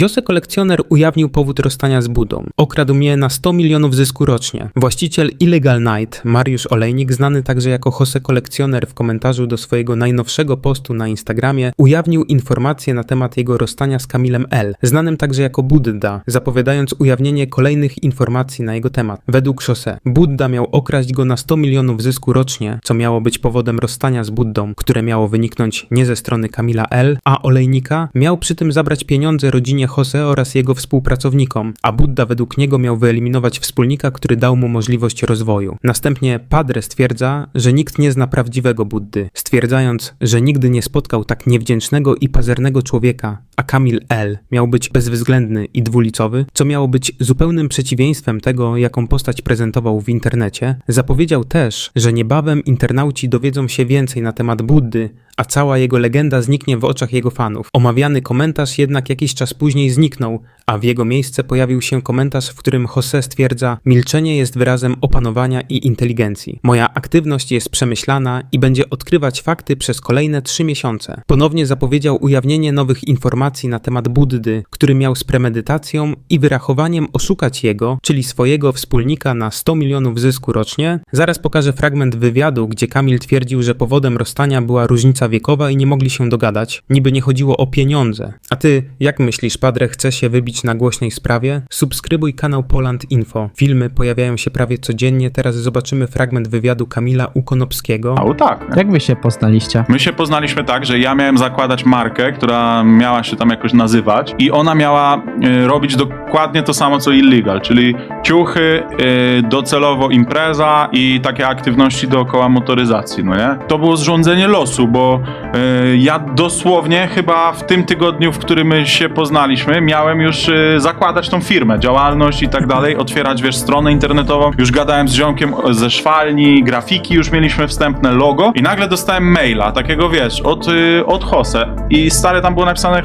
Jose kolekcjoner ujawnił powód rozstania z Budą. Okradł mnie na 100 milionów zysku rocznie. Właściciel Illegal Night, Mariusz Olejnik, znany także jako Jose kolekcjoner w komentarzu do swojego najnowszego postu na Instagramie, ujawnił informacje na temat jego rozstania z Kamilem L., znanym także jako Budda, zapowiadając ujawnienie kolejnych informacji na jego temat. Według Jose, Budda miał okraść go na 100 milionów zysku rocznie, co miało być powodem rozstania z Buddą, które miało wyniknąć nie ze strony Kamila L., a Olejnika miał przy tym zabrać pieniądze rodzinie Jose oraz jego współpracownikom, a Budda według niego miał wyeliminować wspólnika, który dał mu możliwość rozwoju. Następnie Padre stwierdza, że nikt nie zna prawdziwego Buddy, stwierdzając, że nigdy nie spotkał tak niewdzięcznego i pazernego człowieka, a Kamil L. miał być bezwzględny i dwulicowy, co miało być zupełnym przeciwieństwem tego, jaką postać prezentował w internecie, zapowiedział też, że niebawem internauci dowiedzą się więcej na temat Buddy, a cała jego legenda zniknie w oczach jego fanów. Omawiany komentarz jednak jakiś czas później zniknął, a w jego miejsce pojawił się komentarz, w którym Jose stwierdza: Milczenie jest wyrazem opanowania i inteligencji. Moja aktywność jest przemyślana i będzie odkrywać fakty przez kolejne trzy miesiące. Ponownie zapowiedział ujawnienie nowych informacji na temat Buddy, który miał z premedytacją i wyrachowaniem oszukać jego, czyli swojego wspólnika na 100 milionów zysku rocznie. Zaraz pokażę fragment wywiadu, gdzie Kamil twierdził, że powodem rozstania była różnica wiekowa i nie mogli się dogadać. Niby nie chodziło o pieniądze. A ty, jak myślisz, Padre chce się wybić na głośnej sprawie? Subskrybuj kanał Poland Info. Filmy pojawiają się prawie codziennie. Teraz zobaczymy fragment wywiadu Kamila Ukonopskiego. A tak. Nie? Jak wy się poznaliście? My się poznaliśmy tak, że ja miałem zakładać markę, która miała się tam jakoś nazywać i ona miała e, robić dokładnie to samo co Illegal, czyli ciuchy, e, docelowo impreza i takie aktywności dookoła motoryzacji, no nie? To było zrządzenie losu, bo e, ja dosłownie chyba w tym tygodniu, w którym się poznaliśmy, miałem już e, zakładać tą firmę, działalność i tak dalej, otwierać, wiesz, stronę internetową. Już gadałem z ziomkiem ze szwalni, grafiki już mieliśmy wstępne logo i nagle dostałem maila, takiego wiesz, od, y, od Jose i stary tam było napisane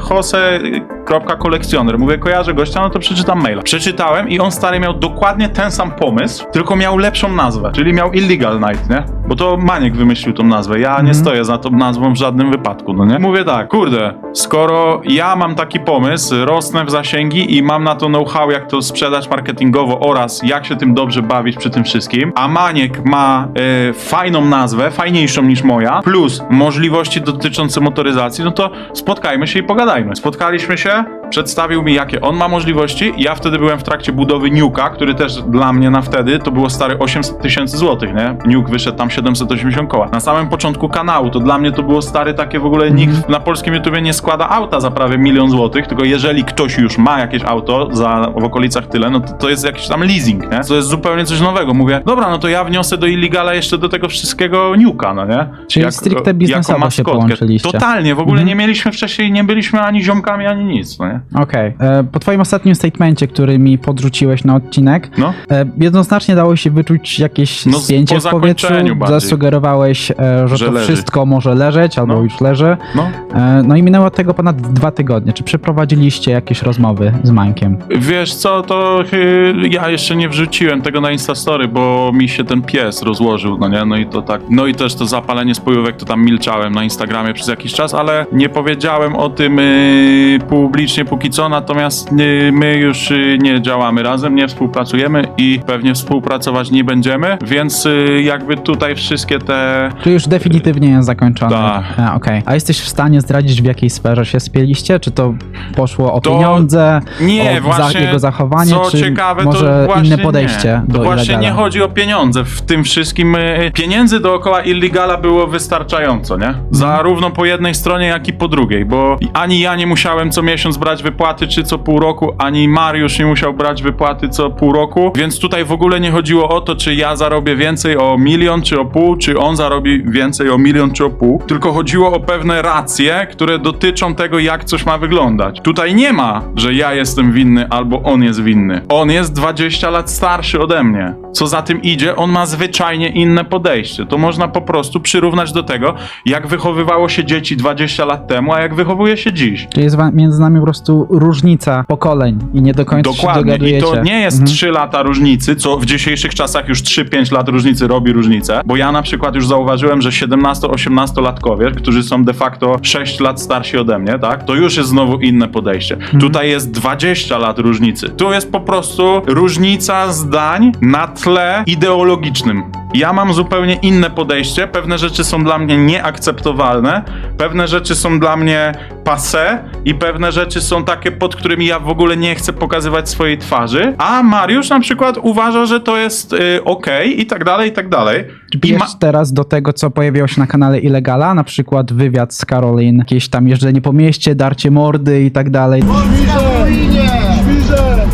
jose.kolekcjoner. Mówię, kojarzę gościa, no to przeczytam maila. Przeczytałem i on stary miał dokładnie ten sam pomysł, tylko miał lepszą nazwę, czyli miał Illegal Night, nie? Bo to Maniek wymyślił tą nazwę, ja nie stoję za tą nazwą w żadnym wypadku, no nie? Mówię tak, kurde, skoro ja mam taki pomysł, rosnę w zasięgi i mam na to know-how, jak to sprzedać marketingowo oraz jak się tym dobrze bawić przy tym wszystkim, a Maniek ma e, fajną nazwę, fajniejszą niż moja, plus możliwości dotyczące motoryzacji, no to spotkajmy się i pogadajmy. Spotkaliśmy się, пока. Przedstawił mi, jakie on ma możliwości. Ja wtedy byłem w trakcie budowy Nuke'a, który też dla mnie na wtedy to było stare 800 tysięcy złotych, nie? Nuke wyszedł tam 780 koła. Na samym początku kanału to dla mnie to było stare takie w ogóle nikt na polskim YouTubie nie składa auta za prawie milion złotych, tylko jeżeli ktoś już ma jakieś auto za w okolicach tyle, no to, to jest jakiś tam leasing, nie? To jest zupełnie coś nowego. Mówię, dobra, no to ja wniosę do Illegala jeszcze do tego wszystkiego Nuke'a, no nie? Czyli stricte biznesowo jako się połączyliście. Totalnie, w ogóle Mhm. nie mieliśmy wcześniej, nie byliśmy ani ziomkami, ani nic, no nie? Okej. E, Po twoim ostatnim statemencie, który mi podrzuciłeś na odcinek, No. e, jednoznacznie dało się wyczuć jakieś No, z- spięcie po w powietrzu. zakończeniu bardziej. Zasugerowałeś, e, że, Że to leży. wszystko może leżeć, albo No. już leży. No. E, No i minęło od tego ponad dwa tygodnie. Czy przeprowadziliście jakieś rozmowy z Mańkiem? Wiesz co, to y, ja jeszcze nie wrzuciłem tego na Instastory, bo mi się ten pies rozłożył, no nie? No i to tak, no i też to zapalenie spojówek, to tam milczałem na Instagramie przez jakiś czas, ale nie powiedziałem o tym y, publicznie póki co, natomiast y, my już y, nie działamy razem, nie współpracujemy i pewnie współpracować nie będziemy, więc y, jakby tutaj wszystkie te... Czy już definitywnie jest zakończone? Tak. Okej. A jesteś w stanie zdradzić, w jakiej sferze się spieliście? Czy to poszło o To- pieniądze, Nie, o właśnie. za jego zachowanie, co czy ciekawe, może to inne podejście nie. do To właśnie Illegala? nie chodzi o pieniądze. W tym wszystkim pieniędzy dookoła Illegala było wystarczająco, nie? Zarówno po jednej stronie, jak i po drugiej, bo ani ja nie musiałem co miesiąc brać wypłaty, czy co pół roku, ani Mariusz nie musiał brać wypłaty co pół roku, więc tutaj w ogóle nie chodziło o to, czy ja zarobię więcej o milion, czy o pół, czy on zarobi więcej o milion, czy o pół, tylko chodziło o pewne racje, które dotyczą tego, jak coś ma wyglądać. Tutaj nie ma, że ja jestem winny albo on jest winny. On jest 20 lat starszy ode mnie. Co za tym idzie, on ma zwyczajnie inne podejście. To można po prostu przyrównać do tego, jak wychowywało się dzieci 20 lat temu, a jak wychowuje się dziś. Czy jest między nami po prostu prostu różnica pokoleń i nie do końca się Dokładnie. I dogadujecie. to nie jest Mhm. 3 lata różnicy, co w dzisiejszych czasach już 3-5 lat różnicy robi różnicę. Bo ja na przykład już zauważyłem, że 17-18-latkowie, którzy są de facto 6 lat starsi ode mnie, tak? To już jest znowu inne podejście. Mhm. Tutaj jest 20 lat różnicy. Tu jest po prostu różnica zdań na tle ideologicznym. Ja mam zupełnie inne podejście. Pewne rzeczy są dla mnie nieakceptowalne, pewne rzeczy są dla mnie passé i pewne rzeczy są takie, pod którymi ja w ogóle nie chcę pokazywać swojej twarzy. A Mariusz na przykład uważa, że to jest y, okej i tak dalej, i tak dalej. I Bierz teraz do tego, co pojawiało się na kanale Illegala, na przykład wywiad z Karolin, jakieś tam jeżdżenie po mieście, darcie mordy i tak dalej. Świrze!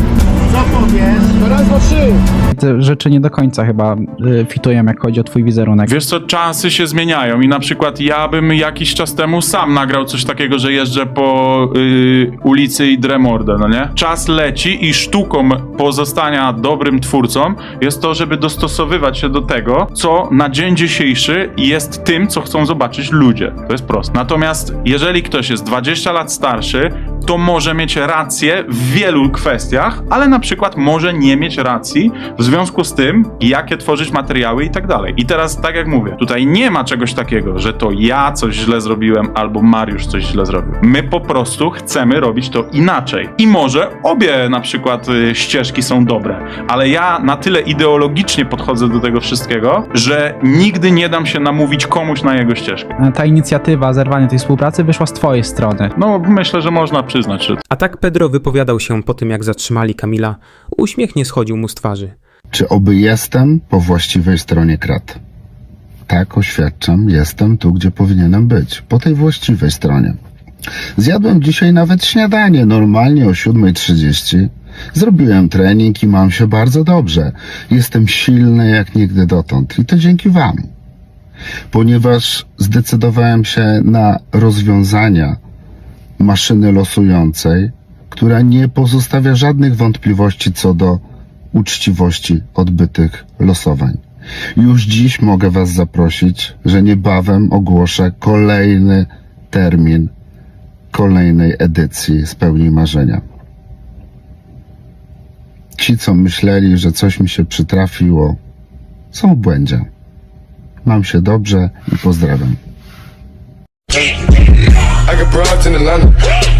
Co powiesz? Raz, dwa, trzy! Te rzeczy nie do końca chyba y, fitują, jak chodzi o twój wizerunek. Wiesz co, czasy się zmieniają i na przykład ja bym jakiś czas temu sam nagrał coś takiego, że jeżdżę po y, ulicy i dremordę, no nie? Czas leci i sztuką pozostania dobrym twórcą jest to, żeby dostosowywać się do tego, co na dzień dzisiejszy jest tym, co chcą zobaczyć ludzie. To jest proste. Natomiast jeżeli ktoś jest 20 lat starszy, to może mieć rację w wielu kwestiach, ale na przykład może nie mieć racji w związku z tym, jakie tworzyć materiały i tak dalej. I teraz, tak jak mówię, tutaj nie ma czegoś takiego, że to ja coś źle zrobiłem albo Mariusz coś źle zrobił. My po prostu chcemy robić to inaczej. I może obie na przykład y, ścieżki są dobre, ale ja na tyle ideologicznie podchodzę do tego wszystkiego, że nigdy nie dam się namówić komuś na jego ścieżkę. Ta inicjatywa zerwania tej współpracy wyszła z twojej strony. No, myślę, że można przyznać, że A tak Pedro wypowiadał się po tym, jak zatrzymali Kamila. Uśmiech nie schodził mu z twarzy. Czy oby jestem po właściwej stronie krat? Tak, oświadczam, jestem tu, gdzie powinienem być, po tej właściwej stronie. Zjadłem dzisiaj nawet śniadanie, normalnie o 7.30. Zrobiłem trening i mam się bardzo dobrze. Jestem silny jak nigdy dotąd i to dzięki Wam. Ponieważ zdecydowałem się na rozwiązania maszyny losującej, która nie pozostawia żadnych wątpliwości co do uczciwości odbytych losowań. Już dziś mogę Was zaprosić, że niebawem ogłoszę kolejny termin kolejnej edycji Spełnij Marzenia. Ci, co myśleli, że coś mi się przytrafiło, są w błędzie. Mam się dobrze i pozdrawiam. Got broads in Atlanta.